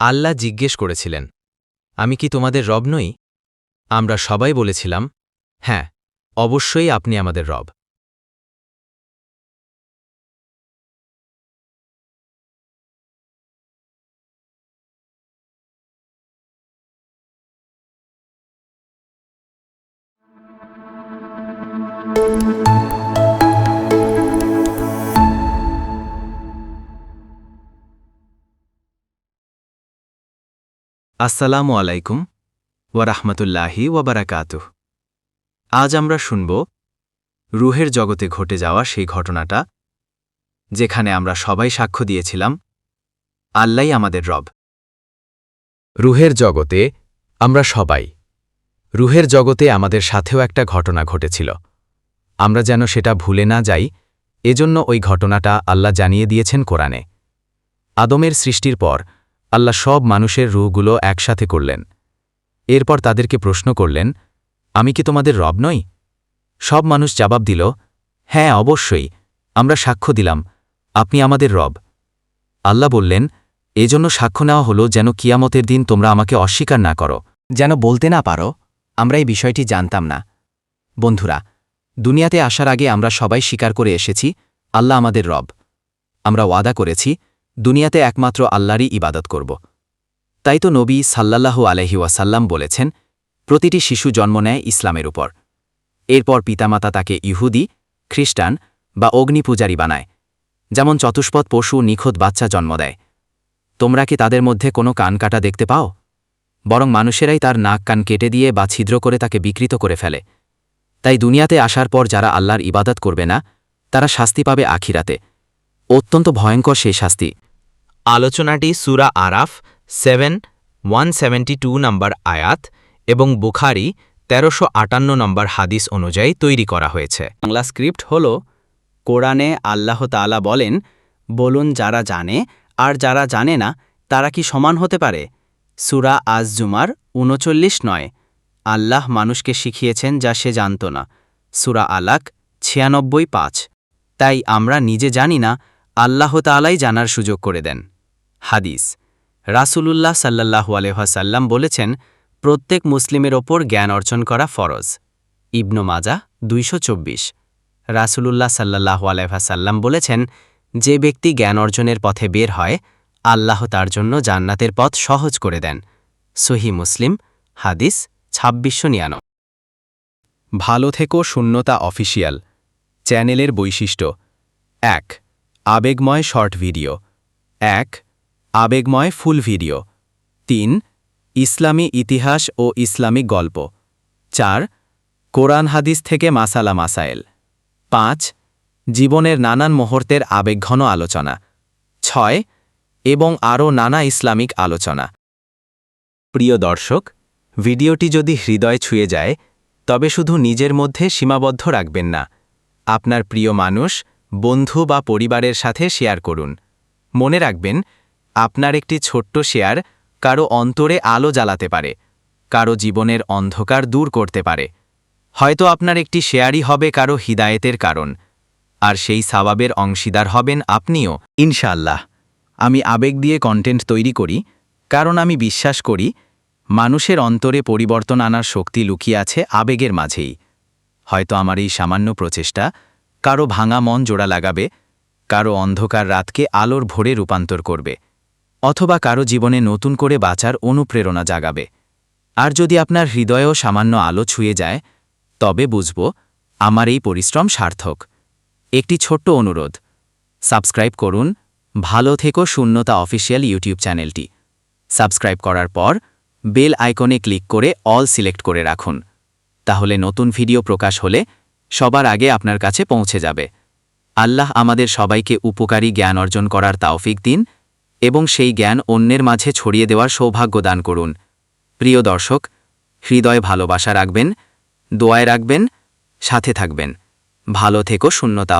আল্লাহ জিজ্ঞেস করেছিলেন, আমি কি তোমাদের রব নই? আমরা সবাই বলেছিলাম হ্যাঁ অবশ্যই আপনি আমাদের রব। আসসালামু আলাইকুম ওয়ারাহমতুল্লাহি ওয়াবারাকাতুহ আজ আমরা শুনব, রুহের জগতে ঘটে যাওয়া সেই ঘটনাটা, যেখানে আমরা সবাই সাক্ষ্য দিয়েছিলাম আল্লাই আমাদের রব। রুহের জগতে আমরা সবাই, রুহের জগতে আমাদের সাথেও একটা ঘটনা ঘটেছিল। আমরা যেন সেটা ভুলে না যাই, এজন্য ওই ঘটনাটা আল্লাহ জানিয়ে দিয়েছেন কোরআনে। আদমের সৃষ্টির পর আল্লাহ সব মানুষের রুহগুলো একসাথে করলেন। এরপর তাদেরকে প্রশ্ন করলেন, আমি কি তোমাদের রব নই? সব মানুষ জবাব দিল হ্যাঁ অবশ্যই, আমরা সাক্ষ্য দিলাম, আপনি আমাদের রব। আল্লাহ বললেন, এজন্য সাক্ষ্য নেওয়া হলো যেন কিয়ামতের দিন তোমরা আমাকে অস্বীকার না করো। যেন বলতে না পারো, আমরা এই বিষয়টি জানতাম না। বন্ধুরা, দুনিয়াতে আসার আগে আমরা সবাই স্বীকার করে এসেছি, আল্লাহ আমাদের রব। আমরা ওয়াদা করেছি দুনিয়াতে একমাত্র আল্লাহরই ইবাদত করব। তাই তো নবী সাল্লাল্লাহু আলহি ওয়াসাল্লাম বলেছেন, প্রতিটি শিশু জন্ম নেয় ইসলামের উপর। এরপর পিতামাতা তাকে ইহুদি, খ্রিস্টান বা অগ্নিপূজারী বানায়, যেমন চতুষ্পদ পশু নিখোঁত বাচ্চা জন্ম দেয়। তোমরা কি তাদের মধ্যে কোনো কান কাটা দেখতে পাও? বরং মানুষেরাই তার নাক কান কেটে দিয়ে বা ছিদ্র করে তাকে বিকৃত করে ফেলে। তাই দুনিয়াতে আসার পর যারা আল্লাহর ইবাদত করবে না, তারা শাস্তি পাবে আখিরাতে। অত্যন্ত ভয়ঙ্কর সেই শাস্তি। আলোচনাটি সুরা আরাফ সেভেন ওয়ান নম্বর আয়াত এবং বুখারি তেরোশো আটান্ন নম্বর হাদিস অনুযায়ী তৈরি করা হয়েছে। বাংলা স্ক্রিপ্ট হল, কোরআনে আল্লাহ তাআলা বলেন, বলুন যারা জানে আর যারা জানে না, তারা কি সমান হতে পারে? সুরা আজ জুমার উনচল্লিশ নয়। আল্লাহ মানুষকে শিখিয়েছেন যা সে জানত না। সুরা আলাক ছিয়ানব্বই পাঁচ। তাই আমরা নিজে জানি না, আল্লাহ তাআলাই জানার সুযোগ করে দেন। হাদিস। রাসূলুল্লাহ সাল্লাল্লাহু আলহাসাল্লাম বলেছেন, প্রত্যেক মুসলিমের ওপর জ্ঞান অর্জন করা ফরজ। ইবনু মাজা দুইশো চব্বিশ। রাসূলুল্লাহ সাল্লাল্লাহু আলহাসাল্লাম বলেছেন, যে ব্যক্তি জ্ঞান অর্জনের পথে বের হয়, আল্লাহ তার জন্য জান্নাতের পথ সহজ করে দেন। সহি মুসলিম, হাদিস ছাব্বিশশো নিয়ানো ভালো থেকো শূন্যতা অফিসিয়াল চ্যানেলের বৈশিষ্ট্য। এক, আবেগময় শর্ট ভিডিও। এক আবেগময় ফুল ভিডিও। তিন, ইসলামী ইতিহাস ও ইসলামিক গল্প। চার, কোরআন হাদিস থেকে মাসালা মাসায়েল। পাঁচ, জীবনের নানান মুহূর্তের আবেগঘন আলোচনা। ছয়, এবং আরও নানা ইসলামিক আলোচনা। প্রিয় দর্শক, ভিডিওটি যদি হৃদয় ছুঁয়ে যায়, তবে শুধু নিজের মধ্যে সীমাবদ্ধ রাখবেন না। আপনার প্রিয় মানুষ, বন্ধু বা পরিবারের সাথে শেয়ার করুন। মনে রাখবেন আপনার একটি ছোট্ট শেয়ার কারও অন্তরে আলো জ্বালাতে পারে, কারও জীবনের অন্ধকার দূর করতে পারে। হয়তো আপনার একটি শেয়ারই হবে কারও হিদায়েতের কারণ, আর সেই সাবাবের অংশীদার হবেন আপনিও। ইনশাআল্লাহ, আমি আবেগ দিয়ে কন্টেন্ট তৈরি করি, কারণ আমি বিশ্বাস করি, মানুষের অন্তরে পরিবর্তন আনার শক্তি লুকিয়ে আছে আবেগের মাঝেই। হয়তো আমার এই সামান্য প্রচেষ্টা কারও ভাঙা মন জোড়া লাগাবে, কারও অন্ধকার রাতকে আলোর ভোরে রূপান্তর করবে। অথবা কারও জীবনে নতুন করে বাঁচার অনুপ্রেরণা জাগাবে। আর যদি আপনার হৃদয়েও সামান্য আলো ছুঁয়ে যায়, তবে বুঝব, আমার এই পরিশ্রম সার্থক। একটি ছোট্ট অনুরোধ। সাবস্ক্রাইব করুন ভালো থেকো শূন্যতা অফিসিয়াল ইউটিউব চ্যানেলটি। সাবস্ক্রাইব করার পর বেল আইকনে ক্লিক করে অল সিলেক্ট করে রাখুন। তাহলে নতুন ভিডিও প্রকাশ হলে সবার আগে আপনার কাছে পৌঁছে যাবে। আল্লাহ আমাদের সবাইকে উপকারী জ্ঞান অর্জন করার তাওফিক দিন। এবং সেই জ্ঞান অন্যের মাঝে ছড়িয়ে দেওয়ার সৌভাগ্য দান করুন। প্রিয় দর্শক, হৃদয় ভালোবাসা রাখবেন, দোয়ায় রাখবেন, সাথে থাকবেন। ভালো থেকো, শূন্যতা